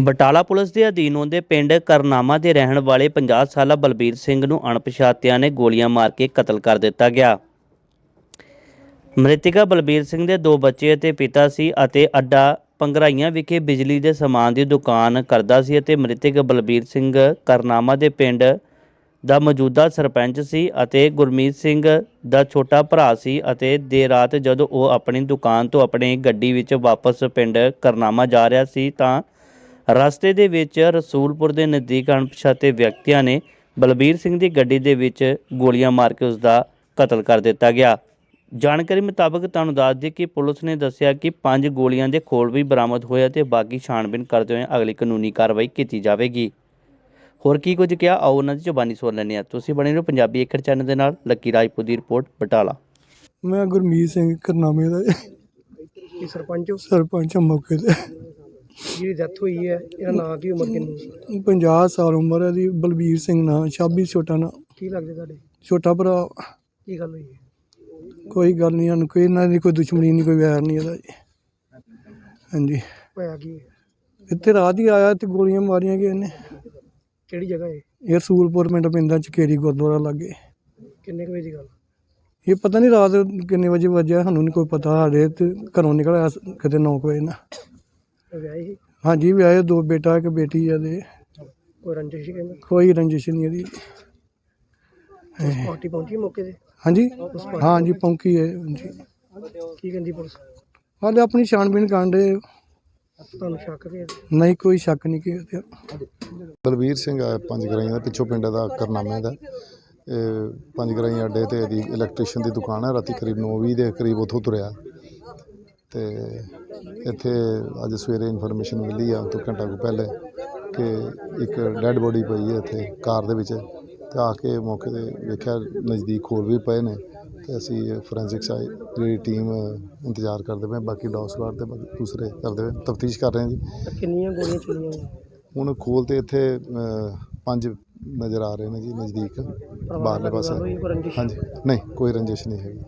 Batala police ਦੇ ਅਧੀਨ ਆਉਂਦੇ ਪਿੰਡ ਕਰਨਾਮਾ ਦੇ ਰਹਿਣ ਵਾਲੇ 50 ਸਾਲਾ ਬਲਬੀਰ ਸਿੰਘ ਨੂੰ ਅਣਪਛਾਤਿਆਂ ਨੇ ਗੋਲੀਆਂ ਮਾਰ ਕੇ ਕਤਲ ਕਰ ਦਿੱਤਾ ਗਿਆ। ਮ੍ਰਿਤਕਾ ਬਲਬੀਰ ਸਿੰਘ ਦੇ ਦੋ ਬੱਚੇ ਅਤੇ ਪਿਤਾ ਸੀ ਅਤੇ ਅੱਡਾ ਪੰਗਰਾਈਆਂ ਵਿਖੇ ਬਿਜਲੀ ਦੇ ਸਮਾਨ ਦੀ ਦੁਕਾਨ ਕਰਦਾ ਸੀ ਅਤੇ ਮ੍ਰਿਤਿਕ ਬਲਬੀਰ ਸਿੰਘ ਕਰਨਾਮਾ ਦੇ ਪਿੰਡ ਦਾ ਮੌਜੂਦਾ ਸਰਪੰਚ ਸੀ ਅਤੇ ਗੁਰਮੀਤ ਸਿੰਘ ਦਾ ਛੋਟਾ ਭਰਾ ਸੀ ਅਤੇ ਦੇਰ ਰਾਤ ਜਦੋਂ ਉਹ ਆਪਣੀ ਦੁਕਾਨ ਤੋਂ ਆਪਣੀ ਗੱਡੀ ਵਿੱਚ ਵਾਪਸ ਪਿੰਡ ਕਰਨਾਮਾ ਜਾ ਰਿਹਾ ਸੀ ਤਾਂ ਰਸਤੇ ਦੇ ਵਿੱਚ ਰਸੂਲਪੁਰ ਦੇ ਨਜ਼ਦੀਕ ਅਣਪਛਾਤੇ ਵਿਅਕਤੀਆਂ ਨੇ ਬਲਬੀਰ ਸਿੰਘ ਦੀ ਗੱਡੀ ਦੇ ਵਿੱਚ ਗੋਲੀਆਂ ਮਾਰ ਕੇ ਉਸ ਦਾ ਕਤਲ ਕਰ ਦਿੱਤਾ ਗਿਆ। ਜਾਣਕਾਰੀ ਮੁਤਾਬਕ ਤੁਹਾਨੂੰ ਦੱਸ ਦਈਏ ਕਿ ਪੁਲਿਸ ਨੇ ਦੱਸਿਆ ਕਿ ਪੰਜ ਗੋਲੀਆਂ ਦੇ ਖੋਲ ਵੀ ਬਰਾਮਦ ਹੋਇਆ ਅਤੇ ਬਾਕੀ ਛਾਣਬੀਨ ਕਰਦੇ ਹੋਏ ਅਗਲੀ ਕਾਨੂੰਨੀ ਕਾਰਵਾਈ ਕੀਤੀ ਜਾਵੇਗੀ। ਹੋਰ ਕੀ ਕੁਝ ਕਿਹਾ? ਆਓ ਉਹਨਾਂ ਦੀ ਜ਼ੁਬਾਨੀ ਸੁਣ ਲੈਂਦੇ ਹਾਂ। ਤੁਸੀਂ ਬਣੇ ਰਹੋ ਪੰਜਾਬੀ ਅੱਖਰ ਚੈਨਲ ਦੇ ਨਾਲ ਲੱਕੀ ਰਾਜਪੂਤ ਦੀ ਰਿਪੋਰਟ ਬਟਾਲਾ। ਮੈਂ ਗੁਰਮੀਤ ਸਿੰਘ ਕਰਨਾਮੇ ਦਾ। ਕੀ ਸਰਪੰਚ ਹੋ? ਸਰਪੰਚ ਹਾਂ ਮੌਕੇ ਤੇ। ਜਿਹਦੀ ਡੈਥ ਹੋਈ ਹੈ ਇਹਦਾ ਨਾਂ ਕੀ ਉਮਰ ਕਿੰਨੀ 50 ਸਾਲ ਉਮਰ ਹੈ ਦੀ ਬਲਬੀਰ ਸਿੰਘ ਨਾਂ ਛਾਬੀ ਛੋਟਾ ਨਾਂ। ਕੀ ਲੱਗਦੇ ਤੁਹਾਡੇ? ਛੋਟਾ ਭਰਾ। ਕੀ ਗੱਲ ਹੋਈ ਹੈ? ਕੋਈ ਗੱਲ ਨਹੀਂ ਸਾਨੂੰ ਕੋਈ ਇਹਨਾਂ ਦੀ ਕੋਈ ਦੁਸ਼ਮਣੀ ਨਹੀਂ ਕੋਈ ਵੈਰ ਨਹੀਂ ਇਹਦਾ ਜੀ। ਹਾਂਜੀ। ਹੋਇਆ ਕੀ ਹੈ? ਇੱਥੇ ਰਾਤ ਹੀ ਆਇਆ ਤੇ ਗੋਲੀਆਂ ਮਾਰੀਆਂ ਗਏ ਇਹਨੇ। ਕਿਹੜੀ ਜਗ੍ਹਾ ਹੈ ਇਹ ਰਸੂਲਪੁਰ ਪਿੰਡ ਪੈਂਦਾ ਚਕੇਰੀ ਗੁਰਦੁਆਰਾ ਲਾਗੇ। ਕਿੰਨੇ ਕੁ ਵਜੇ ਦੀ ਗੱਲ? ਇਹ ਪਤਾ ਨਹੀਂ ਰਾਤ ਕਿੰਨੇ ਵਜੇ ਵੱਜਿਆ ਸਾਨੂੰ ਨਹੀਂ ਕੋਈ ਪਤਾ ਸਾਡੇ ਤੇ ਘਰੋਂ ਨਿਕਲਿਆ ਕਿਤੇ 9 ਵਜੇ ਨਾ। ਵਿਆਹੀ ਸੀ? ਹਾਂਜੀ ਵਿਆਹੇ ਦੋ ਬੇਟਾ ਇੱਕ ਬੇਟੀ ਆ ਦੇ ਕੋਈ ਰੰਜਿਸ਼ ਸੀ ਕਹਿੰਦੇ? ਕੋਈ ਰੰਜਿਸ਼ ਨਹੀਂ ਇਹਦੀ। ਪਾਰਟੀ ਪਹੁੰਚੀ ਮੌਕੇ ਤੇ? ਹਾਂਜੀ। ਹਾਂਜੀ ਪੌਂਕੀ ਹੈ ਹਾਂਜੀ। ਕੀ ਕਹਿੰਦੀ ਪੁਲਿਸ? ਹਾਲੇ ਆਪਣੀ ਛਾਣਬੀਨ ਕਾਂਡੇ ਤੁਹਾਨੂੰ ਸ਼ੱਕ ਨਹੀਂ ਕੋਈ ਸ਼ੱਕ ਨਹੀਂ ਕਿ ਇਹਦੇ- ਬਲਵੀਰ ਸਿੰਘ ਆ ਪੰਜ ਗਰਾਈਆਂ ਦਾ ਪਿੱਛੋਂ ਪਿੰਡ ਦਾ ਕਰਨਾਮੇ ਦਾ ਇਹ ਪੰਜ ਗਰਾਈਆਂ ਅੱਡੇ ਤੇ ਇਹਦੀ ਇਲੈਕਟ੍ਰੀਸ਼ੀਅਨ ਦੀ ਦੁਕਾਨ ਹੈ ਰਾਤੀ ਕਰੀਬ 9:20 ਦੇ ਕਰੀਬ ਉੱਥੋਂ ਤੁਰਿਆ। ਤੇ ਇੱਥੇ ਅੱਜ ਸਵੇਰੇ ਇਨਫੋਰਮੇਸ਼ਨ ਮਿਲੀ ਆ ਤੋਂ ਘੰਟਾ ਕੁ ਪਹਿਲੇ ਕਿ ਇੱਕ ਡੈੱਡ ਬੋਡੀ ਪਈ ਹੈ ਇੱਥੇ ਕਾਰ ਦੇ ਵਿੱਚ। ਤੇ ਆ ਕੇ ਮੌਕੇ ਤੇ ਵੇਖਿਆ ਨਜ਼ਦੀਕ ਹੋਰ ਵੀ ਪਏ ਨੇ। ਤੇ ਅਸੀਂ ਫੋਰੈਂਸਿਕਸ ਆਈ ਜਿਹੜੀ ਟੀਮ ਇੰਤਜ਼ਾਰ ਕਰਦੇ ਪਏ ਬਾਕੀ ਡੌਗ ਸਵਾਰ ਤੇ ਬਾਕੀ ਦੂਸਰੇ ਕਰਦੇ ਪਏ ਤਫਤੀਸ਼ ਕਰ ਰਹੇ ਹਾਂ ਜੀ। ਕਿੰਨੀਆਂ ਗੋਲੀਆਂ ਚੱਲੀਆਂ? ਹੁਣ ਖੋਲ ਤੇ ਇੱਥੇ ਅ, ਪੰਜ ਨਜ਼ਰ ਆ ਰਹੇ ਨੇ ਜੀ ਨਜ਼ਦੀਕ ਬਾਹਰਲੇ ਪਾਸੇ। ਹਾਂਜੀ ਨਹੀਂ ਕੋਈ ਰੰਜਿਸ਼ ਨਹੀਂ ਹੈਗੀ।